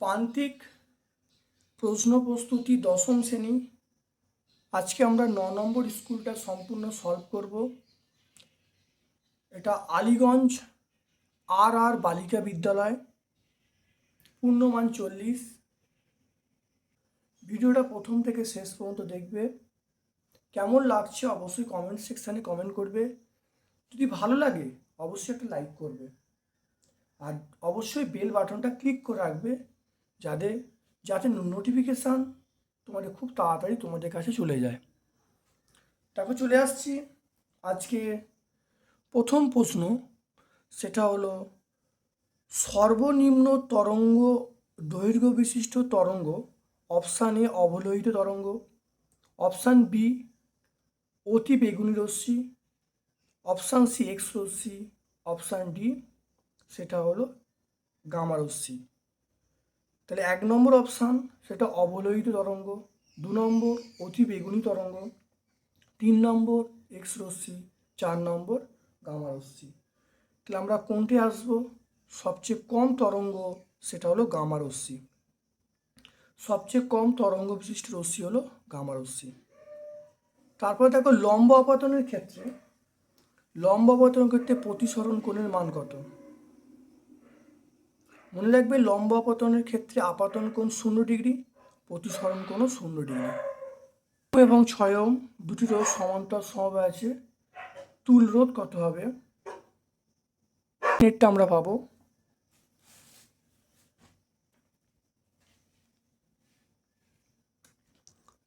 প্রান্তিক প্রশ্ন প্রস্তুতি দশম শ্রেণি। আজকে আমরা ন নম্বর স্কুলটা সম্পূর্ণ সলভ করব। এটা আলিগঞ্জ আর আর বালিকা বিদ্যালয়, পূর্ণমান চল্লিশ। ভিডিওটা প্রথম থেকে শেষ পর্যন্ত দেখবে। কেমন লাগছে অবশ্যই কমেন্ট সেকশানে কমেন্ট করবে। যদি ভালো লাগে, অবশ্যই একটা লাইক করবে। আর অবশ্যই বেল বাটনটা ক্লিক করে রাখবে, যাতে যাতে নোটিফিকেশান তোমাদের খুব তাড়াতাড়ি তোমাদের কাছে চলে যায়। তারপর চলে আসছি আজকে প্রথম প্রশ্ন, সেটা হলো, সর্বনিম্ন তরঙ্গ দৈর্ঘ্য বিশিষ্ট তরঙ্গ অপশান এ অবলোহিত তরঙ্গ, অপশান বি অতি বেগুনি রশ্মি, অপশান সি এক্স রশ্মি, অপশান ডি সেটা হলো গামা রশ্মি। তাহলে এক নম্বর অপশান সেটা অবলোহিত তরঙ্গ, দু নম্বর অতি বেগুনি তরঙ্গ, তিন নম্বর এক্স রশ্মি, চার নম্বর গামা রশ্মি। তাহলে আমরা কোনটি আসব? সবচেয়ে কম তরঙ্গ সেটা হলো গামা রশ্মি। সবচেয়ে কম তরঙ্গ বিশিষ্ট রশ্মি হলো গামা রশ্মি। তারপর দেখো লম্ব আপাতনের ক্ষেত্রে, লম্ব আপাতনের ক্ষেত্রে প্রতিসরণ কোণের মান কত? মনে রাখবে লম্ব আপাতনের ক্ষেত্রে আপাতন কোণ শূন্য ডিগ্রি, প্রতিসরণ কোণও শূন্য ডিগ্রি। এবং ছয় ওম দুটি রোধ সমান্তর সমবায় আছে। তুল রোধ কত হবে? নেটটা আমরা পাবো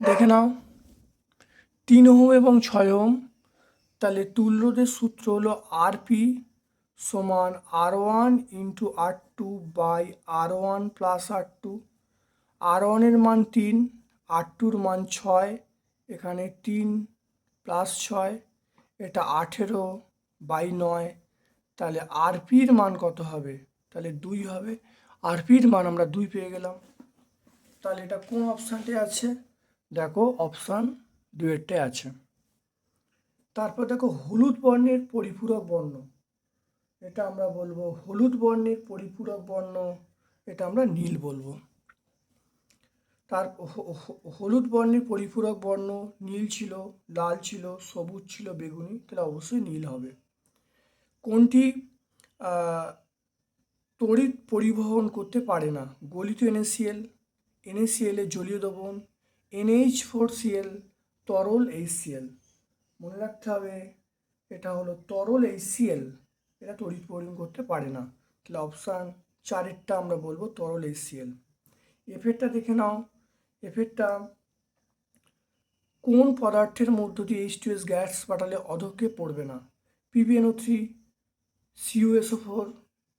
দেখে নাও। তিন ওহম এবং ছয় ওহম। তাহলে তুল রোধের সূত্র হলো আরপি সমান R one into R two by R one plus R two R ওয়ানের মান তিন আর টুর মান ছয়, এখানে তিন প্লাস ছয়, এটা আঠেরো বাই নয়। তাহলে আরপির মান কত হবে? তাহলে দুই হবে। আরপির মান আমরা দুই পেয়ে গেলাম। তাহলে এটা কোন অপশানটি আছে? দেখো অপশান দুয়েরটাই আছে। তারপর দেখো হলুদ বর্ণের পরিপূরক বর্ণ। এটা আমরা বলব হলুদ বর্ণের পরিপূরক বর্ণ, এটা আমরা নীল বলব। তার হলুদ বর্ণের পরিপূরক বর্ণ, নীল ছিল, লাল ছিল, সবুজ ছিল, বেগুনি, তাহলে অবশ্যই নীল হবে। কোনটি তড়িৎ পরিবহন করতে পারে না? গলিত এনএসিএল এনএসিএল জলীয় দ্রবণ এনএইচ ফোর সিএল তরল এইচসিএল মনে রাখতে হবে, এটা হলো তরল এইচসিএল এটা তড়িৎ পরিবহন করতে পারে না। তাহলে অপশান চারেরটা আমরা বলব তরল এইচসিএল এফেরটা দেখে নাও। এফেরটা, কোন পদার্থের মধ্য দিয়ে এইচ টু এস গ্যাস পাঠালে অধক্ষে পড়বে না? PBNO three CUSO four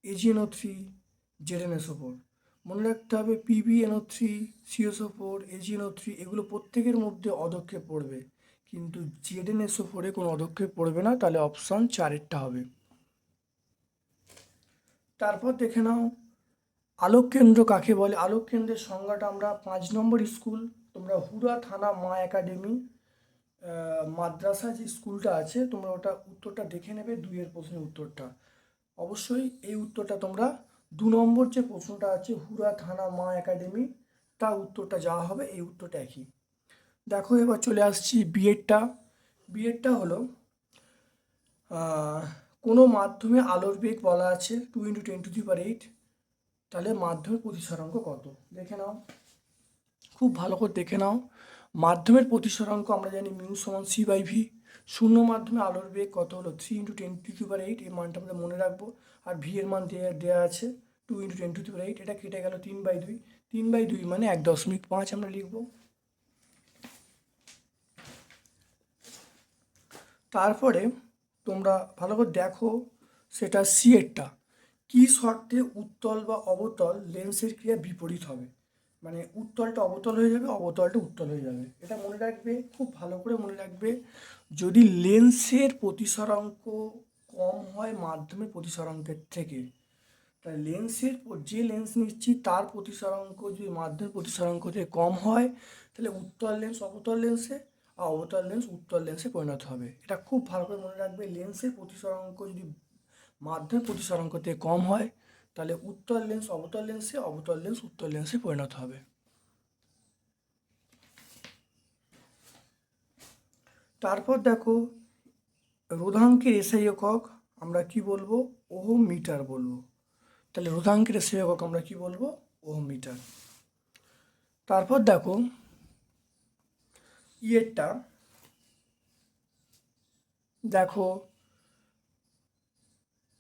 AGNO three ZNSO four মনে রাখতে হবে PBNO three CSO four AGNO three এগুলো প্রত্যেকের মধ্যে অধক্ষেপ পড়বে। কিন্তু জেডএনএসও ফোরে কোনো অধক্ষেপ পড়বে না, তাহলে অপশান চারেরটা হবে। তারপর দেখে নাও আলোক কেন্দ্র কাকে বলে? আলোক কেন্দ্রের সংজ্ঞাটা আমরা পাঁচ নম্বর স্কুল, তোমরা হুরা থানা মা একাডেমি মাদ্রাসা যে স্কুলটা আছে, তোমরা ওটা উত্তরটা দেখে নেবে, দুইয়ের প্রশ্নের উত্তরটা। অবশ্যই এই উত্তরটা তোমরা দু নম্বর যে প্রশ্নটা আছে হুরা থানা মা একাডেমি, তার উত্তরটা যা হবে, এই উত্তরটা একই। দেখো, এবার চলে আসছি বিএডটা। বিএডটা হলো কোনো মাধ্যমে আলোর বেগ বলা আছে two into ten to the power eight তাহলে মাধ্যমের প্রতিসরাঙ্ক কত? দেখে নাও। খুব ভালো করে দেখে নাও। মাধ্যমের প্রতিসরাঙ্ক আমরা জানি মিউ সমান সি বাই ভি শূন্য মাধ্যমে আলোর বেগ কত হলো? Three into ten to power eight এই মানটা আমরা মনে রাখব। আর ভি এর মান দেওয়া দেওয়া আছে two into ten to power eight এটা কেটে গেল তিন বাই দুই। তিন বাই দুই মানে এক দশমিক পাঁচ আমরা লিখব। তারপরে তোমরা ভালো করে দেখো, সেটা সি এরটা। কী শর্তে উত্তল বা অবতল লেন্সের ক্রিয়া বিপরীত হবে? মানে উত্তলটা অবতল হয়ে যাবে, অবতলটা উত্তল হয়ে যাবে। এটা মনে রাখবে, খুব ভালো করে মনে রাখবে, যদি লেন্সের প্রতিসরাঙ্ক কম হয় মাধ্যমের প্রতিসরাঙ্কের থেকে তাই লেন্সের যে লেন্স নিচ্ছি তার প্রতিসরাঙ্ক যদি মাধ্যমের প্রতিসরাঙ্ক থেকে কম হয়, তাহলে উত্তর লেন্স অবতল লেন্সে, আর অবতল লেন্স উত্তর লেন্সে পরিণত হবে। এটা খুব ভালো করে মনে রাখবে, লেন্সের প্রতিসরাঙ্ক যদি মাধ্যমের প্রতিসরাঙ্ক থেকে কম হয় তাহলে উত্তর লেন্স অবতল লেন্সে অবতল লেন্স উত্তর লেন্সে পরিণত হবে। তারপর দেখো, রোধাঙ্কের এসআই একক আমরা কি বলব? ওহম মিটার বলব। তাহলে রোধাঙ্কের এসআই একক আমরা কি বলব? ওহম মিটার তারপর দেখো, ইয়েরটা, দেখো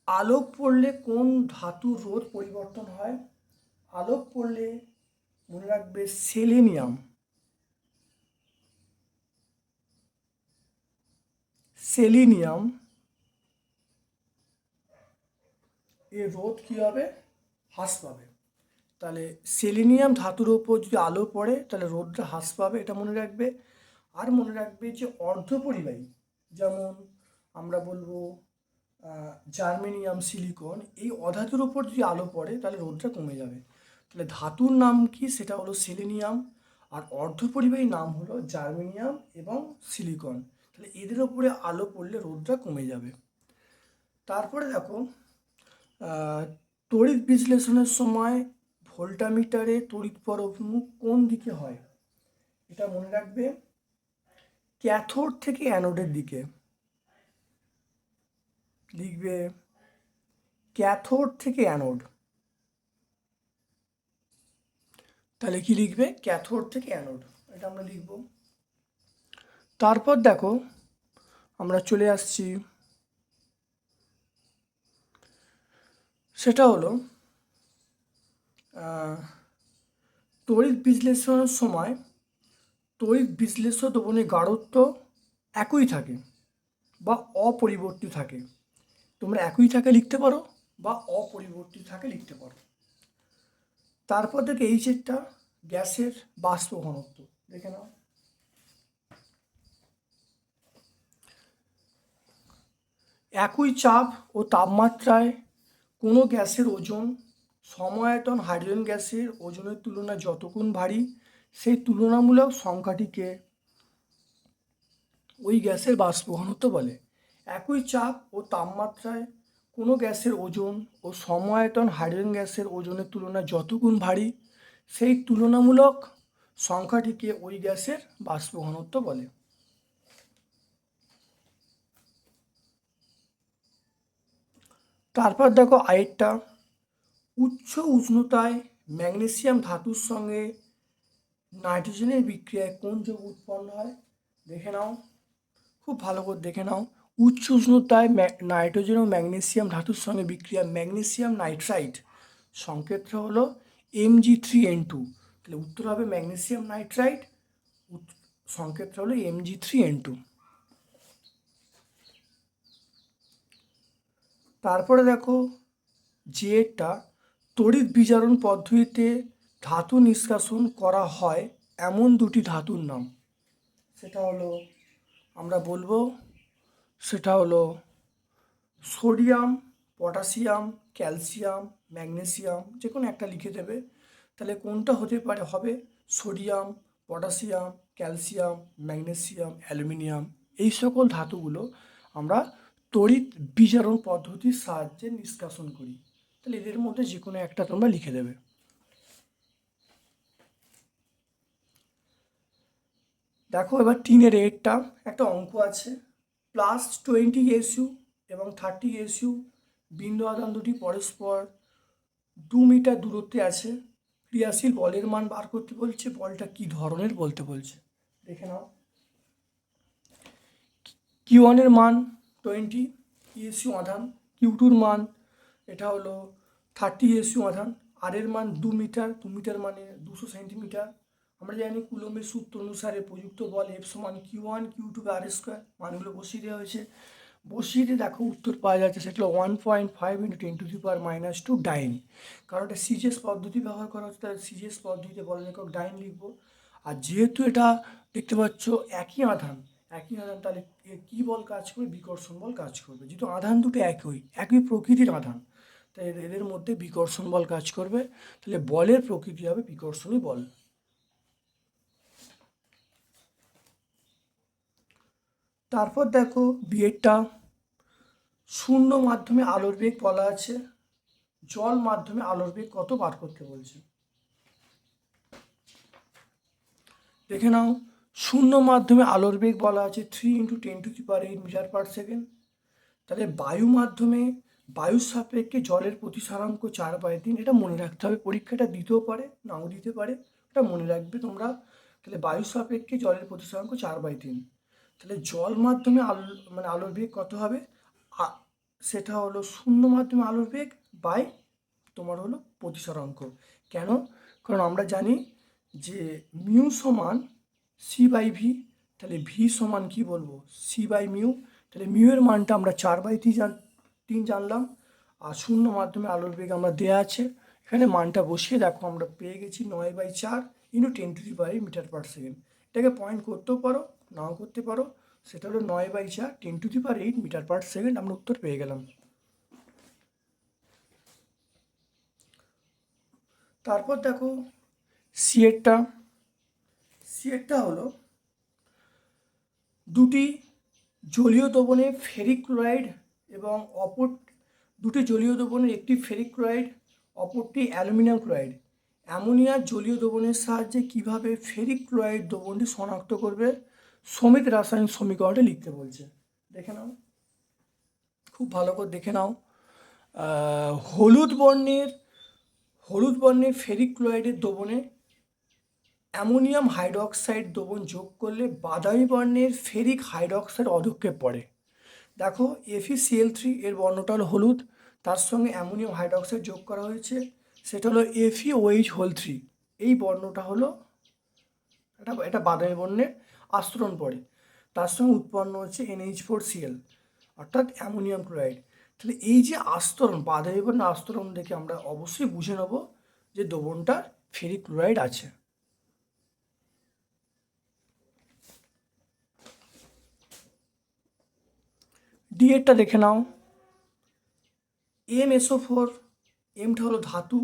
আলোক পড়লে কোন ধাতুর রোধ পরিবর্তন হয়? আলোক পড়লে মনে রাখবে সেলেনিয়াম সেলিনিয়াম এর রোধ কী হবে? হ্রাস পাবে। তাহলে সেলিনিয়াম ধাতুর ওপর যদি আলো পড়ে, তাহলে রোদটা হ্রাস পাবে, এটা মনে রাখবে। আর মনে রাখবে যে অর্ধপরিবাহী, যেমন আমরা বলব জার্মেনিয়াম সিলিকন এই অধাতুর ওপর যদি আলো পড়ে, তাহলে রোদটা কমে যাবে। তাহলে ধাতুর নাম কি? সেটা হলো সেলেনিয়াম আর অর্ধ অর্ধপরিবাহী নাম হলো জার্মেনিয়াম এবং সিলিকন তাহলে এদের ওপরে আলো পড়লে রোদটা কমে যাবে। তারপরে দেখো তড়িৎ বিশ্লেষণের সময় ভোল্টামিটারে তড়িৎ পরমাণু কোন দিকে হয়? এটা মনে রাখবে, ক্যাথোড থেকে অ্যানোডের দিকে। লিখবে ক্যাথোড থেকে অ্যানোড। তাহলে কি লিখবে? ক্যাথোড থেকে অ্যানোড। এটা আমরা লিখব। তারপর দেখো, আমরা চলে আসছি। সেটা হলো তড়িৎ বিশ্লেষণের সময় তড়িৎ বিশ্লেষ্য দ্রবণের গাঢ়ত্ব একই থাকে বা অপরিবর্তিত থাকে। তোমরা একই থাকে লিখতে পারো বা অপরিবর্তিত থাকে লিখতে পারো। তারপর থেকে এইচেরটা গ্যাসের বাষ্প ঘনত্ব, দেখে নাও। একই চাপ ও তাপমাত্রায় কোনো গ্যাসের ওজন সমায়তন হাইড্রোজেন গ্যাসের ওজনের তুলনায় যতক্ষণ ভারী, সেই তুলনামূলক সংখ্যাটিকে ওই গ্যাসের বাষ্প ঘনত্ব বলে। একই চাপ ও তাপমাত্রায়। কোনো গ্যাসের ওজন ও সমায়তন হাইড্রোজেন গ্যাসের ওজনের তুলনায় যতগুণ ভারী, সেই তুলনামূলক সংখ্যাটিকে ওই গ্যাসের বাষ্প ঘনত্ব বলে। তারপর দেখো আরেকটা। উচ্চ উষ্ণতায় ম্যাগনেসিয়াম ধাতুর সঙ্গে নাইট্রোজেনের বিক্রিয়ায় কোন যৌগ উৎপন্ন হয়? দেখে নাও। খুব ভালো করে দেখে নাও। উচ্চ উষ্ণতায় নাইট্রোজেন ও ম্যাগনেসিয়াম ধাতুর সঙ্গে বিক্রিয়া ম্যাগনেসিয়াম নাইট্রাইট। সংকেতটা হলো M G three N two. তাহলে উত্তর হবে ম্যাগনেসিয়াম নাইট্রাইট সংকেতটা হলো M G three N two. তারপরে দেখো যেটা তড়িৎ বিজারণ পদ্ধতিতে ধাতু নিষ্কাশন করা হয়, এমন দুটি ধাতুর নাম। সেটা হলো, আমরা বলব সেটা হলো সোডিয়াম, পটাশিয়াম, ক্যালসিয়াম, ম্যাগনেসিয়াম, যে কোনো একটা লিখে দেবে। তাহলে কোনটা হতে পারে? হবে sodium, potassium, calcium, magnesium, aluminium. এই সকল ধাতুগুলো আমরা তড়িৎ বিচারণ পদ্ধতির সাহায্যে নিষ্কাশন করি। তাহলে এদের মধ্যে যে কোনো একটা তোমরা লিখে দেবে। দেখো এবার টিনের রেটটা একটা অঙ্ক আছে। প্লাস টোয়েন্টি এসইউ এবং থার্টি এসইউ বিন্দু আদান দুটি পরস্পর দু মিটার দূরত্বে আছে। ক্রিয়াশীল বলের মান বার করতে বলছে, বলটা কি ধরনের বলতে বলছে? দেখে নাও। কিউ ওয়ানের মান টোয়েন্টি ইএসইউ আধান। কিউ টুর মান, এটা হলো থার্টি ইএসইউ আধান। আর এর মান দু মিটার দু মিটার মানে দুশো সেন্টিমিটার। আমরা জানি কুলম্বের সূত্র অনুসারে প্রযুক্ত বল এফ সমান Q one Q two R square মানগুলো বসিয়ে দেওয়া হয়েছে। বসিয়ে দিয়ে দেখো উত্তর পাওয়া যাচ্ছে, সেটা one point five into ten to the power minus two dyne কারণ এটা সিজিএস পদ্ধতি ব্যবহার করা হচ্ছে তাহলে সিজিএস পদ্ধতিতে বল একক ডাইন লিখব। আর যেহেতু এটা দেখতে পাচ্ছ একই আধান একই আধান, তাহলে কী বল কাজ করবে? বিকর্ষণ বল কাজ করবে। যেহেতু আধান দুটো একই একই প্রকৃতির আধান, তাই এদের- মধ্যে বিকর্ষণ বল কাজ করবে। তাহলে বলের প্রকৃতি হবে বিকর্ষণী বল। তারপর দেখো বিয়েরটা। শূন্য মাধ্যমে আলোর বেগ বলা আছে। জল মাধ্যমে আলোর বেগ কত বার করতে বলছে? দেখে নাও, শূন্য মাধ্যমে আলোর বেগ বলা আছে three into ten to the power eight metre per second তাহলে বায়ু মাধ্যমে বায়ুর সাপেক্ষে জলের প্রতিসারাঙ্ক চার বাই তিন, এটা মনে রাখতে হবে। পরীক্ষাটা দিতেও পারে, নাও দিতে পারে, এটা মনে রাখবে তোমরা। তাহলে বায়ুর সাপেক্ষে জলের প্রতিসারাঙ্ক চার বাই তিন। তাহলে জল মাধ্যমে আলো মানে আলোর বেগ কত হবে? সেটা হলো শূন্য মাধ্যমে আলোর বেগ বাই তোমার হলো প্রতিসরাঙ্ক কেন? কারণ আমরা জানি যে মিউ সমান সি বাই ভি তাহলে ভি সমান কি বলব? সি বাই মিউ, তাহলে মিউ এর মানটা আমরা চার বাই তিন জান, তিন জানলাম। আর শূন্য মাধ্যমে আলোর বেগ আমরা দেয়া আছে। এখানে মানটা বসিয়ে দেখো, আমরা পেয়ে গেছি নয় বাই চার into ten to the by metre per second এটাকে পয়েন্ট করতেও পারো। নাও করতে পারো। সেটা হলো নয় বাই চার ten to the power eight metre per second আমরা উত্তর পেয়ে গেলাম। তারপর দেখো সিয়েরটা সিয়েরটা হলো দুটি জলীয় দ্রবণে ফেরিক ক্লোরাইড এবং অপর, দুটি জলীয় দ্রবণের একটি ফেরিক ক্লোরাইড অপরটি অ্যালুমিনিয়াম ক্লোরাইড। অ্যামোনিয়া জলীয় দ্রবণের সাহায্যে কীভাবে ফেরিক ক্লোরাইড দ্রবণটি শনাক্ত করবে? সমিত রাসায়নিক সমীকরণটি লিখতে বলছে। দেখে নাও। খুব ভালো করে দেখে নাও। হলুদ বর্ণের হলুদ বর্ণের ফেরিক ক্লোরাইডের দ্রবণে অ্যামোনিয়াম হাইড্রক্সাইড দ্রবণ যোগ করলে বাদামি বর্ণের ফেরিক হাইড্রক্সাইড অধক্ষেপ পড়ে দেখো এফিসিএল থ্রি এর বর্ণটা হলো হলুদ, তার সঙ্গে অ্যামোনিয়াম হাইড্রক্সাইড যোগ করা হয়েছে। সেটা হলো এফি ওইচ হোল থ্রি এই বর্ণটা হলো, এটা এটা বাদামি বর্ণের। আস্তরণ পড়ে। তার সঙ্গে উৎপন্ন হচ্ছে এনএইচ ফোর সিএল অর্থাৎ অ্যামোনিয়াম ক্লোরাইড। তাহলে এই যে আস্তরণ বাদামি বর্ণের আস্তরণ দেখে আমরা অবশ্যই বুঝে নেব যে দ্রবণটা ফেরিক ক্লোরাইড আছে। ডি এরটা দেখে নাও। এম এসও ফোর এমটা হলো ধাতু।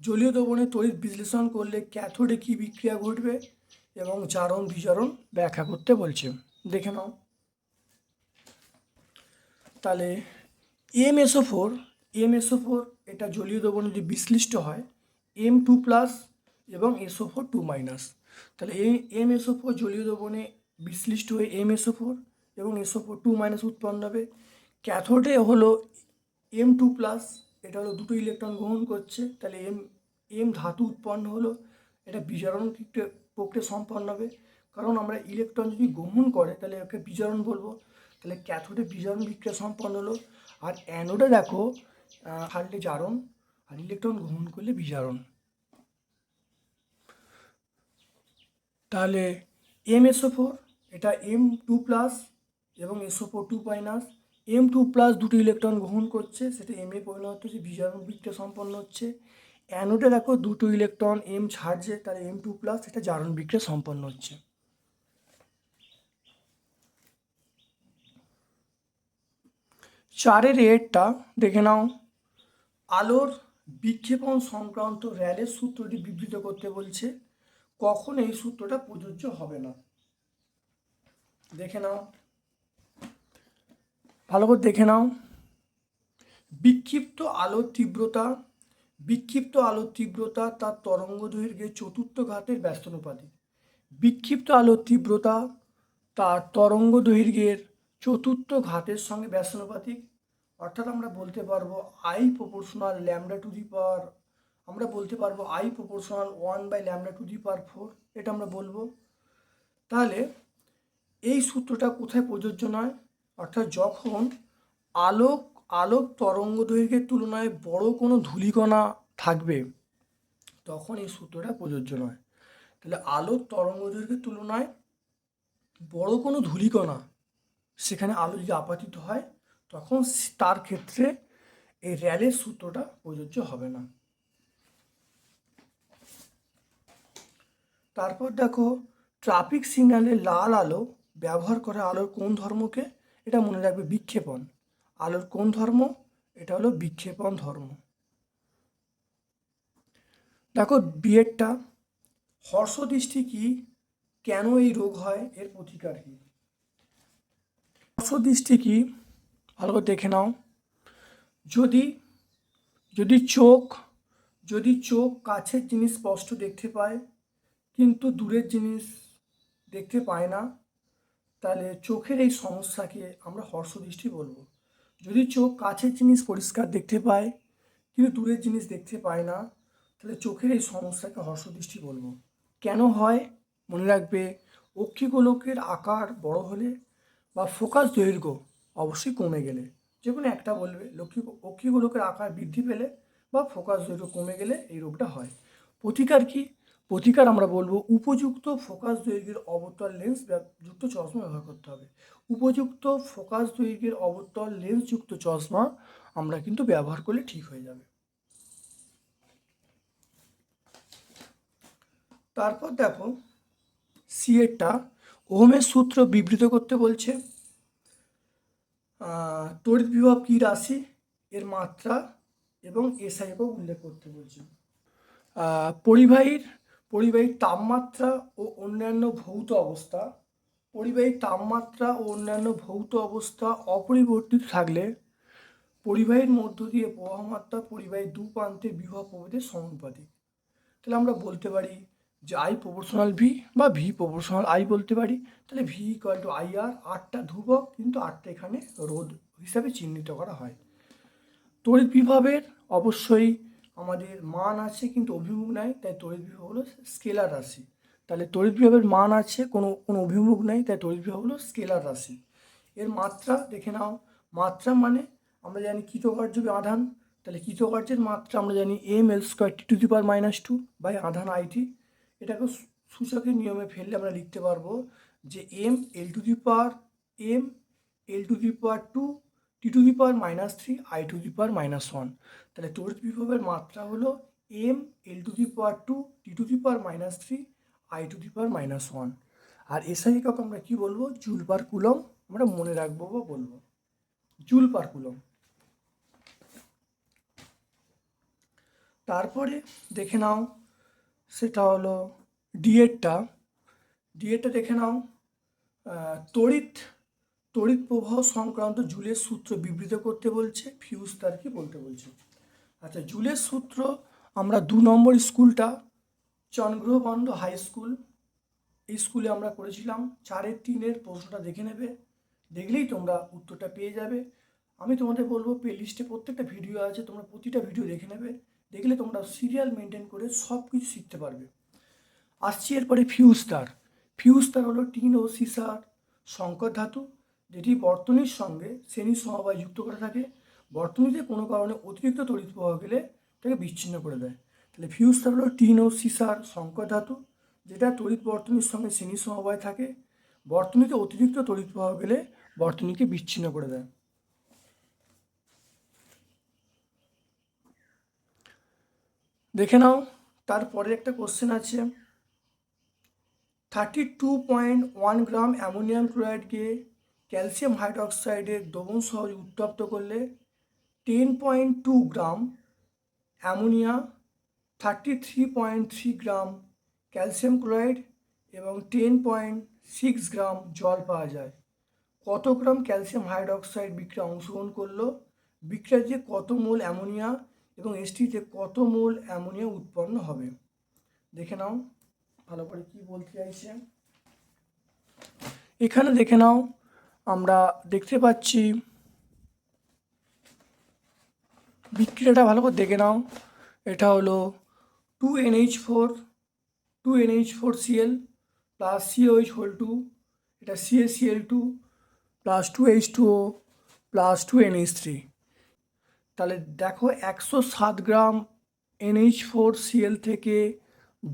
জলীয় দ্রবণে তড়িৎ বিশ্লেষণ করলে ক্যাথোডে কী বিক্রিয়া ঘটবে? এবং জারণ বিজারণ ব্যাখ্যা করতে বলছে। দেখে নাও। তাহলে M SO four M SO four এটা জলীয় দ্রবণে যদি বিশ্লিষ্ট হয় এম টু প্লাস এবং এসও ফোর টু মাইনাস তাহলে এম এসও ফোর জলীয় দ্রবণে বিশ্লিষ্ট হয়ে এম এসও ফোর এবং এসও ফোর টু মাইনাস উৎপন্ন হবে। ক্যাথোডে হলো এম টু প্লাস এটা হলো দুটো ইলেকট্রন গ্রহণ করছে। তাহলে এম এম ধাতু উৎপন্ন হলো। এটা বিজারণ প্রক্রিয়া- সম্পন্ন হবে। কারণ আমরা ইলেকট্রন যদি গ্রহণ করে, তাহলে ওকে বিজারণ বলব। তাহলে ক্যাথোডে বিজারণ বিক্রিয়া সম্পন্ন হলো। আর অ্যানোডে দেখো ছাড়লে জারণ, আর ইলেকট্রন গ্রহণ করলে বিজারণ। তাহলে এম এসও ফোর এটা এম টু প্লাস এবং SO four two minus M two plus দুটি ইলেকট্রন গ্রহণ করছে, সেটা এম এ পরিণত হচ্ছে, বিজারণ বিক্রিয়া সম্পন্ন হচ্ছে। অ্যানোডে দেখো দুটো ইলেকট্রন এম ছাড়ছে, তাহলে এম টু প্লাস এটা জারণ বিক্রিয়া সম্পন্ন হচ্ছে। চারের এরটা দেখে নাও। আলোর বিক্ষেপণ সংক্রান্ত র্যালের সূত্রটি বিবৃত করতে বলছে, কখন এই সূত্রটা প্রযোজ্য হবে না। দেখে নাও। ভালো করে দেখে নাও। বিক্ষিপ্ত আলোর তীব্রতা বিক্ষিপ্ত আলোর তীব্রতা তার তরঙ্গ দৈর্ঘ্যের চতুর্থ ঘাতের ব্যস্তানুপাতিক। বিক্ষিপ্ত আলোর তীব্রতা তার তরঙ্গ দৈর্ঘ্যের চতুর্থ ঘাতের সঙ্গে ব্যস্তানুপাতিক। অর্থাৎ আমরা বলতে পারব I proportional lambda to the power আমরা বলতে পারব I proportional one by lambda to the power four এটা আমরা বলব। তাহলে এই সূত্রটা কোথায় প্রযোজ্য নয়? অর্থাৎ যখন আলোক আলোক তরঙ্গ দৈর্ঘ্যের তুলনায় বড় কোনো ধূলিকণা থাকবে? তখন এই সূত্রটা প্রযোজ্য নয়। তাহলে আলোক তরঙ্গ দৈর্ঘ্যের তুলনায় বড় কোনো ধূলিকণা সেখানে আলো যদি আপাতিত হয়, তখন তার ক্ষেত্রে এই র্যালের সূত্রটা প্রযোজ্য হবে না। তারপর দেখো, ট্রাফিক সিগন্যালে লাল আলো ব্যবহার করে আলোর কোন ধর্মকে? এটা মনে রাখবে বিক্ষেপণ। আলোর কোন ধর্ম? এটা হলো বিক্ষেপণ ধর্ম। দেখো, বিয়েরটা হর্ষদৃষ্টি কি? কেন এই রোগ হয়? এর প্রতিকার কি? হর্ষদৃষ্টি কি? ভালো করে দেখে নাও। যদি যদি চোখ যদি চোখ কাছের জিনিস স্পষ্ট দেখতে পায়, কিন্তু দূরের জিনিস দেখতে পায় না, তাহলে চোখের এই সমস্যাকে আমরা হর্ষদৃষ্টি বলব। যদি চোখ কাছের জিনিস পরিষ্কার দেখতে পায়, কিন্তু দূরের জিনিস দেখতে পায় না, তাহলে চোখের এই সমস্যাকে হর্ষদৃষ্টি বলব। কেন হয়? মনে রাখবে, অক্ষিগোলকের আকার বড় হলে বা ফোকাস দৈর্ঘ্য অবশ্যই কমে গেলে, যে কোনো একটা বলবে, লক্ষ্মী অক্ষিগোলকের আকার বৃদ্ধি পেলে বা ফোকাস দৈর্ঘ্য কমে গেলে এই রোগটা হয়। প্রতিকার কি? প্রতিকার আমরা বলব, উপযুক্ত ফোকাস দৈর্ঘ্যের অবতল লেন্স যুক্ত চশমা ব্যবহার করতে হবে। উপযুক্ত ফোকাস দৈর্ঘ্যের অবতল লেন্স যুক্ত চশমা আমরা কিন্তু ব্যবহার করলে ঠিক হয়ে যাবে। তারপর দেখো সিএটা ওহমের সূত্র বিবৃত করতে বলছে তড়িৎ বিভব কী রাশি? এর মাত্রা এবং এসআইকেও উল্লেখ করতে বলছে। পরিবাহীর পরিবাহীর তাপমাত্রা ও অন্যান্য ভৌত অবস্থা। পরিবাহীর তাপমাত্রা ও অন্যান্য ভৌত অবস্থা অপরিবর্তিত থাকলে পরিবাহীর মধ্য দিয়ে প্রবাহমাত্রা পরিবাহীর দু প্রান্তে বিভব প্রভেদের সমানুপাতিক। তাহলে আমরা বলতে পারি যে আই প্রপোর্শনাল ভি বা ভি প্রপোর্শনাল আই বলতে পারি। তাহলে V equal to I R আটটা ধ্রুবক কিন্তু আটটা এখানে রোধ হিসাবে চিহ্নিত করা হয়। তড়িৎ বিভবের অবশ্যই আমাদের মান আছে কিন্তু অভিমুখ নাই, তাই তড়িৎ বিভব হলো স্কেলার রাশি। তাহলে তড়িৎ বিভবের মান আছে, কোনো কোনো অভিমুখ নাই, তাই তড়িৎ বিভব হলো স্কেলার রাশি। এর মাত্রা দেখে নাও, মাত্রা মানে আমরা জানি কৃতকার্য আধান? তাহলে কৃতকার্যের মাত্রা আমরা জানি M L square T to the power minus two by আধান আইটি এটাকে সূচকের নিয়মে ফেললে আমরা লিখতে পারব যে M L to the power M L to the power two T to the power minus three I to the power minus one তাহলে তড়িৎ বিভবের মাত্রা হলো M L to the power two T to the power minus three I to the power minus one R SI একক আমরা কী বলব? Joule per coulomb আমরা মনে রাখব বা বলব। Joule per coulomb. তারপরে দেখে নাও, সেটা হলো ডিএডটা ডিএডটা দেখে নাও। তড়িৎ তড়িৎ প্রবাহ সংক্রান্ত জুলের সূত্র বিবৃত করতে বলছে, ফিউজ তার কি বলতে বলছে? আচ্ছা জুলের সূত্র, আমরা দু নম্বর স্কুলটা চন্দ্রবন্দ হাই স্কুল, এই স্কুলে আমরা করেছিলাম। চারের তিনের প্রশ্নটা দেখে নেবে, দেখলেই তোমরা উত্তরটা পেয়ে যাবে। আমি তোমাদের বলব প্লে লিস্টে প্রত্যেকটা ভিডিও আছে, তোমরা প্রতিটা ভিডিও দেখে নেবে। দেখলে তোমরা সিরিয়াল মেনটেন করে সব কিছু শিখতে পারবে। আসছি এরপরে ফিউজ তার। ফিউজ তার হলো টিন ও সিসার সংকর ধাতু যেটি বর্তনীর সঙ্গে শ্রেণি সমবায় যুক্ত করে থাকে। বর্তনীতে কোনো কারণে অতিরিক্ত তড়িৎ প্রবাহ গেলে তাকে বিচ্ছিন্ন করে দেয়। তাহলে ফিউজ হলো টিন ও সিসার সংকর ধাতু, যেটা তড়িৎ বর্তনীর সঙ্গে শ্রেণি সমবায় থাকে। বর্তনীতে অতিরিক্ত তড়িৎ প্রবাহ গেলে বর্তনীকে বিচ্ছিন্ন করে দেয়। দেখে নাও তারপরে একটা কোশ্চেন আছে। Thirty two point one gram ammonium ক্লোরাইডকে calcium হাইড্রক্সাইডের দ্রবণ সহজে উত্তপ্ত করলে ten point two gram ammonia, thirty three point three gram calcium chloride এবং টেন পয়েন্ট সিক্স গ্রাম জল পাওয়া যায়। কত গ্রাম ক্যালসিয়াম হাইড্রক্সাইড বিক্রিয়া অংশগ্রহণ করল? বিক্রিয়াতে কত মোল অ্যামোনিয়া এবং এসটিতে কত মোল অ্যামোনিয়া উৎপন্ন হবে? দেখে নাও, ভালো করে কি বলতে চাইছে? এখানে দেখে নাও আমরা দেখতে পাচ্ছি। বিক্রিয়াটা ভালো করে দেখে নাও। এটা হলো two NH four two NH four Cl plus COH whole two এটা CACL two plus two H two O plus two NH three তাহলে দেখো একশো সাত গ্রাম এনএইচ ফোর সিএল থেকে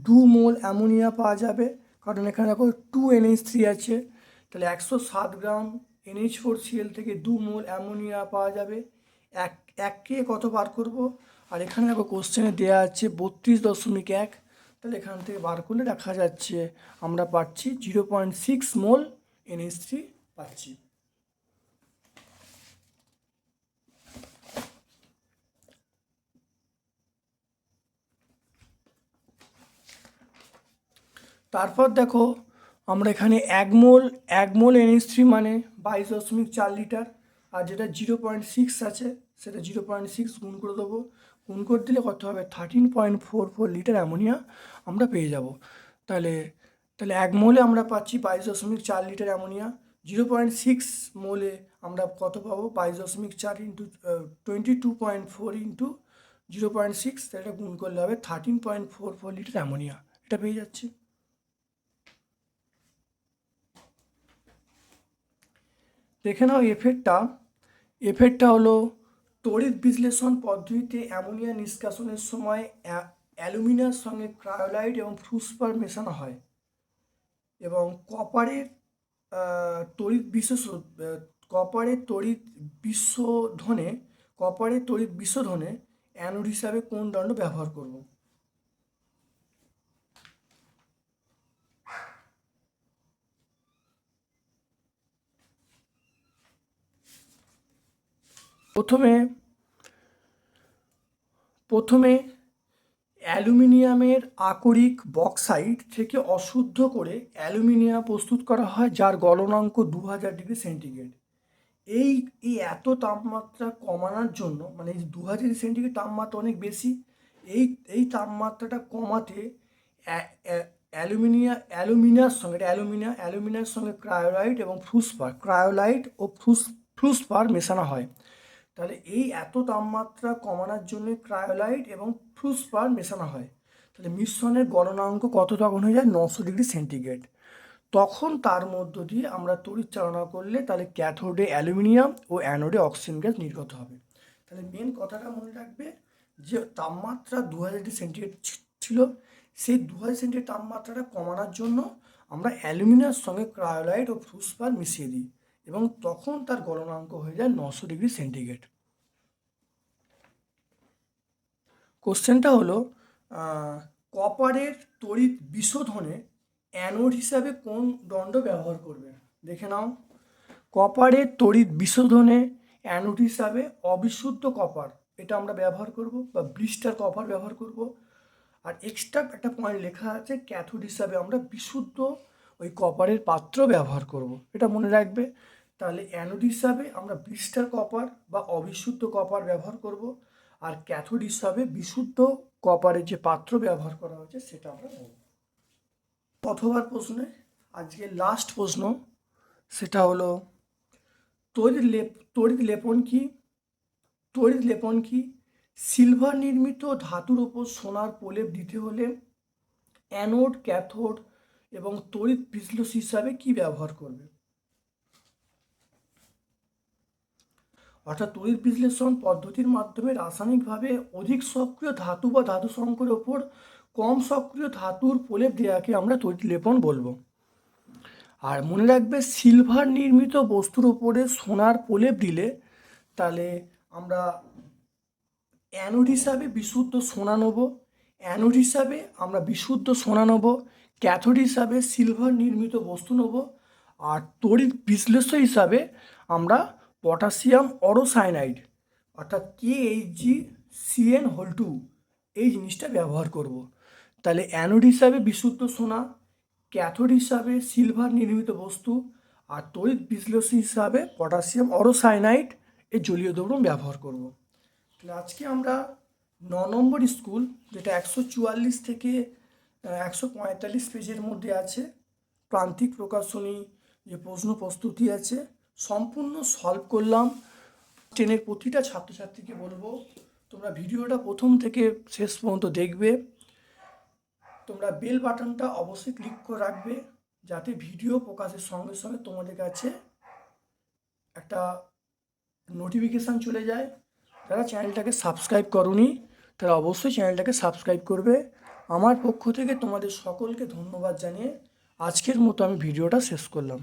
দু মোল অ্যামোনিয়া পাওয়া যাবে। কারণ এখানে দেখো টু এনএইচ থ্রি আছে। তাহলে একশো সাত গ্রাম এনএইচ ফোর সিএল থেকে দু মোল অ্যামোনিয়া পাওয়া যাবে। এক, এককে কত বার করব? আর এখানে দেখো কোশ্চেনে দেওয়া আছে বত্রিশ দশমিক এক। তাহলে এখান থেকে বার করলে দেখা যাচ্ছে আমরা পাচ্ছি zero point six mole NH three পাচ্ছি। তারপর দেখো আমরা এখানে এক মোল এক মোল এনএস থ্রি মানে বাইশ দশমিক চার লিটার, আর যেটা জিরো পয়েন্ট সিক্স আছে, সেটা জিরো পয়েন্ট সিক্স গুণ করে দেবো। গুণ করে দিলে কত হবে? Thirteen point four four litre ammonia আমরা পেয়ে যাব। তাহলে তাহলে এক মোলে আমরা পাচ্ছি বাইশ দশমিক চার litre ammonia. Zero point six মোলে আমরা কত পাবো? বাইশ দশমিক চার into twenty two point four into zero point six এটা গুণ করলে হবে thirteen point four four litre ammonia. এটা পেয়ে যাচ্ছি। দেখে নাও এফেক্টটা এফেক্টটা হলো তড়িৎ বিশ্লেষণ পদ্ধতিতে অ্যামোনিয়া নিষ্কাশনের সময় অ্যা- অ্যালুমিনিয়ার সঙ্গে ক্রায়োলাইট এবং ফ্লুসপার মেশানো হয় এবং কপারের তড়িৎ বিশেষ কপারের তড়িৎ বিশোধনে, কপারের তড়িৎ বিশোধনে অ্যানোড হিসাবে কোন দণ্ড ব্যবহার করব? প্রথমে প্রথমে অ্যালুমিনিয়ামের আকরিক বক্সাইড থেকে অশুদ্ধ করে অ্যালুমিনিয়াম প্রস্তুত করা হয়, যার গলনাঙ্ক দু হাজার ডিগ্রি সেন্টিগ্রেড। এই এই এত তাপমাত্রা কমানোর জন্য মানে এই দু হাজার ডিগ্রি সেন্টিগ্রেড তাপমাত্রা অনেক বেশি, এই এই তাপমাত্রাটা কমাতে অ্যা- অ্যা- অ্যালুমিনিয়া অ্যালুমিনিয়ার সঙ্গে, এটা অ্যালুমিনিয়া অ্যালুমিনিয়ার সঙ্গে ক্রায়োলাইট এবং ফ্লুসপার ক্রায়োলাইট ও ফ্লুস ফ্লুসপার মেশানো হয়। তাহলে এই এত তাপমাত্রা কমানোর জন্য ক্রায়োলাইট এবং ফ্লুসপার মেশানো হয়। তাহলে মিশ্রণের গণনাঙ্ক কত তখন হয়ে যায়? নশো ডিগ্রি সেন্টিগ্রেড। তখন তার মধ্য দিয়ে আমরা তড়িৎ চালনা করলে তাহলে ক্যাথোডে অ্যালুমিনিয়াম ও অ্যানোডে অক্সিজেন গ্যাস নির্গত হবে। তাহলে মেন কথাটা মনে রাখবে যে তাপমাত্রা দু হাজার ডিগ্রি সেন্টিগ্রেড ছিল। সেই দু হাজার সেন্টিগ্রেড তাপমাত্রাটা কমানোর জন্য আমরা অ্যালুমিনিয়ামের সঙ্গে ক্রায়োলাইট ও ফ্লুসপার মিশিয়ে দিই। এবং তখন তার গলনাঙ্ক হয়ে যায় নশো ডিগ্রি সেন্টিগ্রেড। কোশ্চেনটা হলো কপারের তড়িৎ বিশোধনে অ্যানোড হিসাবে কোন দণ্ড ব্যবহার করবে? দেখে নাও। কপারের তড়িৎ বিশোধনে অ্যানোড হিসাবে অবিশুদ্ধ কপার, এটা আমরা ব্যবহার করব বা ব্লিস্টার কপার ব্যবহার করব। আর এক্সট্রা একটা পয়েন্ট লেখা আছে ক্যাথোড হিসাবে আমরা বিশুদ্ধ ওই কপারের পাত্র ব্যবহার করব। এটা মনে রাখবে। তাহলে অ্যানোড হিসাবে আমরা ব্লিস্টার কপার বা অবিশুদ্ধ কপার ব্যবহার করব, আর ক্যাথোড হিসাবে বিশুদ্ধ কপারের যে পাত্র ব্যবহার করা হচ্ছে সেটা আমরা নেব। অথবা প্রশ্নে, আজকে লাস্ট প্রশ্ন, সেটা হলো, তড়িৎ লেপ, তড়িৎ লেপন কি? তড়িৎ লেপন কি? সিলভার নির্মিত ধাতুর ওপর সোনার প্রলেপ দিতে হলে অ্যানোড ক্যাথোড এবং তড়িৎ বিশ্লেষ হিসাবে কি ব্যবহার করবে? অর্থাৎ তড়িৎ বিশ্লেষণ পদ্ধতির মাধ্যমে রাসায়নিকভাবে অধিক সক্রিয় ধাতু বা ধাতু সংকরের ওপর কম সক্রিয় ধাতুর প্রলেপ দেওয়াকে আমরা তড়িৎ লেপন বলব। আর মনে রাখবে, সিলভার নির্মিত বস্তুর ওপরে সোনার প্রলেপ দিলে তাহলে আমরা অ্যানোড হিসাবে বিশুদ্ধ সোনা নেব, অ্যানোড হিসাবে আমরা বিশুদ্ধ সোনা নেব, ক্যাথোড হিসাবে সিলভার নির্মিত বস্তু নেব, আর তড়িৎ বিশ্লেষ্য হিসাবে আমরা পটাশিয়াম অরোসাইনাইড, অর্থাৎ K H G CN whole two এই জিনিসটা ব্যবহার করব। তাহলে অ্যানোড হিসাবে বিশুদ্ধ সোনা, ক্যাথোড হিসাবে সিলভার নির্মিত বস্তু, আর তড়িৎ বিশ্লেষী হিসাবে পটাশিয়াম অরোসাইনাইড, এই জলীয় দ্রবণ ব্যবহার করব। তাহলে আজকে আমরা ন নম্বর স্কুল, যেটা একশো চুয়াল্লিশ থেকে একশো পঁয়তাল্লিশ পেজের মধ্যে আছে, প্রান্তিক প্রকাশনী, যে প্রশ্ন প্রস্তুতি আছে সম্পূর্ণ সলভ করলাম। টেনের প্রতিটা ছাত্রছাত্রীকে বলব, তোমরা ভিডিওটা প্রথম থেকে শেষ পর্যন্ত দেখবে। তোমরা বেল বাটনটা অবশ্যই ক্লিক করে রাখবে, যাতে ভিডিও প্রকাশের সঙ্গে সঙ্গে তোমাদের কাছে একটা নোটিফিকেশান চলে যায়। যারা চ্যানেলটাকে সাবস্ক্রাইব করনি, তারা অবশ্যই চ্যানেলটাকে সাবস্ক্রাইব করবে। আমার পক্ষ থেকে তোমাদের সকলকে ধন্যবাদ জানিয়ে আজকের মতো আমি ভিডিওটা শেষ করলাম।